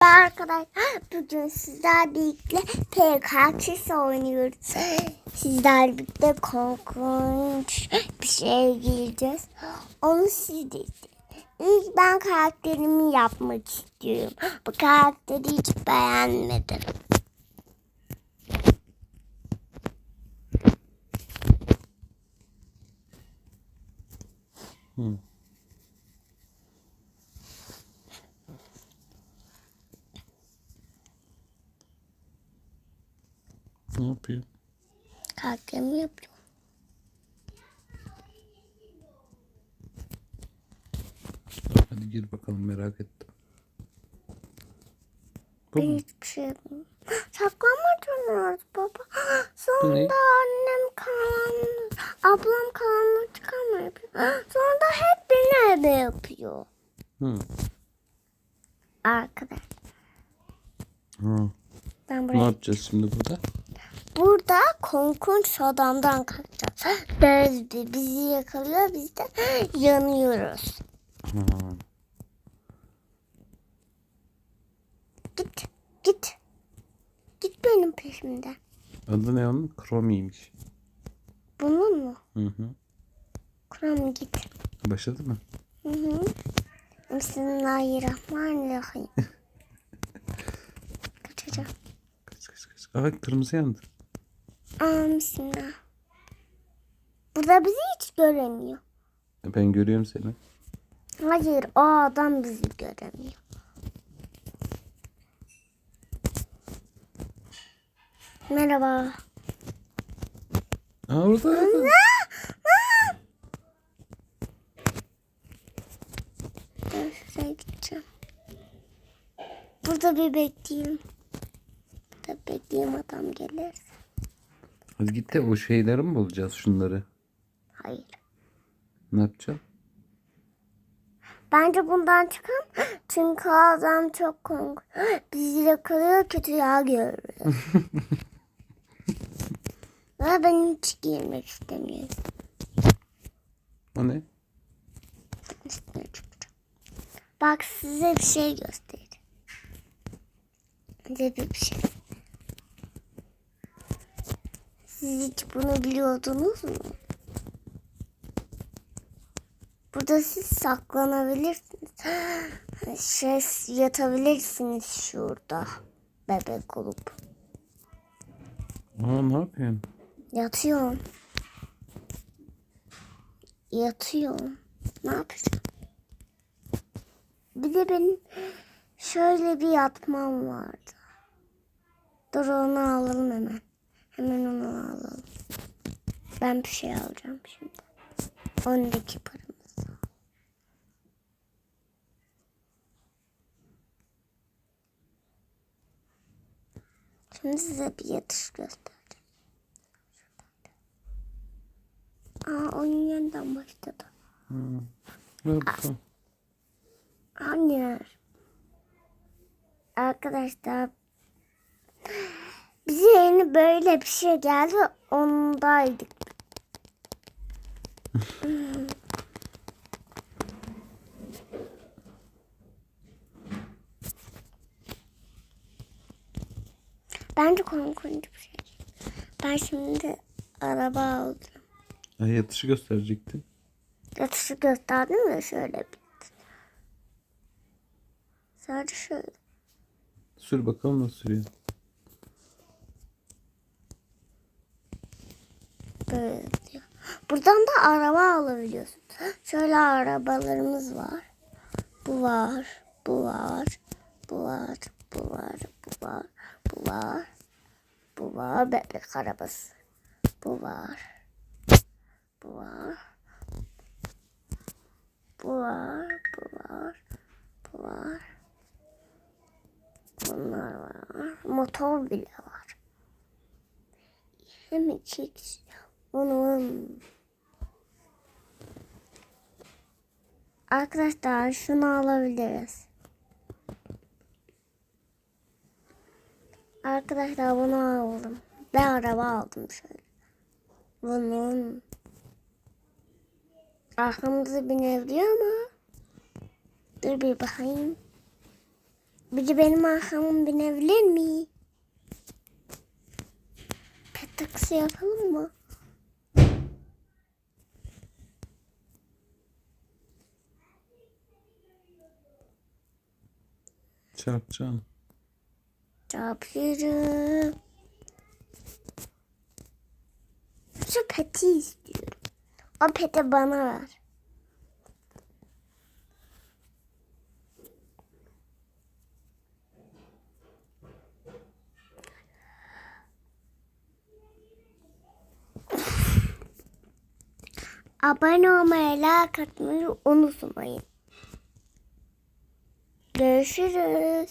Arkadaşlar bugün sizler birlikte PKK'sı oynuyoruz. Sizler birlikte korkunç bir şeye gireceğiz. Onu siz de. İlk ben karakterimi yapmak istiyorum. Bu karakteri hiç beğenmedim. Ne yapıyor? Karakterimi yapıyorum. Hadi gir bakalım merak ettim. Bu mu? hiçbir şey yapmıyorum. Saklanmaç oynuyoruz baba. Ne? Sonunda annem karanlık, ablam karanlık çıkarma yapıyor. Sonra da hep beni eve yapıyor. Hı. Arkadaş Ha. ben Ne buraya. yapacağız şimdi burada? Burada korkunç adamdan kaçacağız. Bez bizi yakalıyor biz de yanıyoruz. Git git. Git benim peşimden. Adı ne onun? Kromi'ymiş. Bunun mu? Hı hı. Kuram git. Başladı mı? Hı hı. Bismillahirrahmanirrahim. Kaçacağım. Kaç kaç kaç. Aa kırmızı yandı. Aa, bismillah. Burada bizi hiç göremiyor. Ben görüyorum seni. Hayır o adam bizi göremiyor. Merhaba. Aa orada. Ben şuraya gideceğim. Burada bir bekleyeyim. Burada bekleyeyim adam gelirse. Hadi git de o şeyleri mi bulacağız şunları? Hayır. Ne yapacağız? Bence bundan çıkalım. Çünkü adam çok korkunç. Bizi yakalıyor kötü yağ görüyor. Ve ben hiç girmek istemiyorum. O ne? Üstüne çıkacağım. Bak size bir şey göstereyim. Size bir şey. Siz hiç bunu biliyordunuz mu? Burada siz saklanabilirsiniz. Şey yatabilirsiniz şurada. Bebek olup. Aa ne yapıyorsun? Yatıyorum. Yatıyorum. Ne yapacağım? Bir de benim şöyle bir yatmam vardı. Dur onu alalım hemen. Hemen onu alalım. Ben bir şey alacağım şimdi. Öndeki paramız. Şimdi size bir yatış göstereceğim. Aa oyun yeniden başladı. Ver bakalım. Hayır. Arkadaşlar bize yeni böyle bir şey geldi. Ondaydık. Bence korkunç bir şey. Ben şimdi araba aldım. Ay yatışı gösterecektin. Yatışı gösterdim mi şöyle bir. Sadece şöyle. Sür bakalım nasıl sürüyor. Böyle diyor. Buradan da araba alabiliyorsun. Şöyle arabalarımız var. Bu var. Bu var. Bu var. Bu var. Bu var. Bu var. Bu var. Bebek arabası. Bu var. Bu var. Bu var. Bu var. Bu var. Bunlar var. Motor bile var. Hem çek. Onun. Arkadaşlar şunu alabiliriz. Arkadaşlar bunu aldım. Ben araba aldım şöyle. Bunun arkamızda binebiliyor ama dur bir bakayım. Biri benim arkamın binebilir mi? Pet taksi yapalım mı? Çarpacağım. Çarpıyorum. Şu peti istiyorum. O peti bana ver. Abone olmayı, like atmayı unutmayın. Görüşürüz.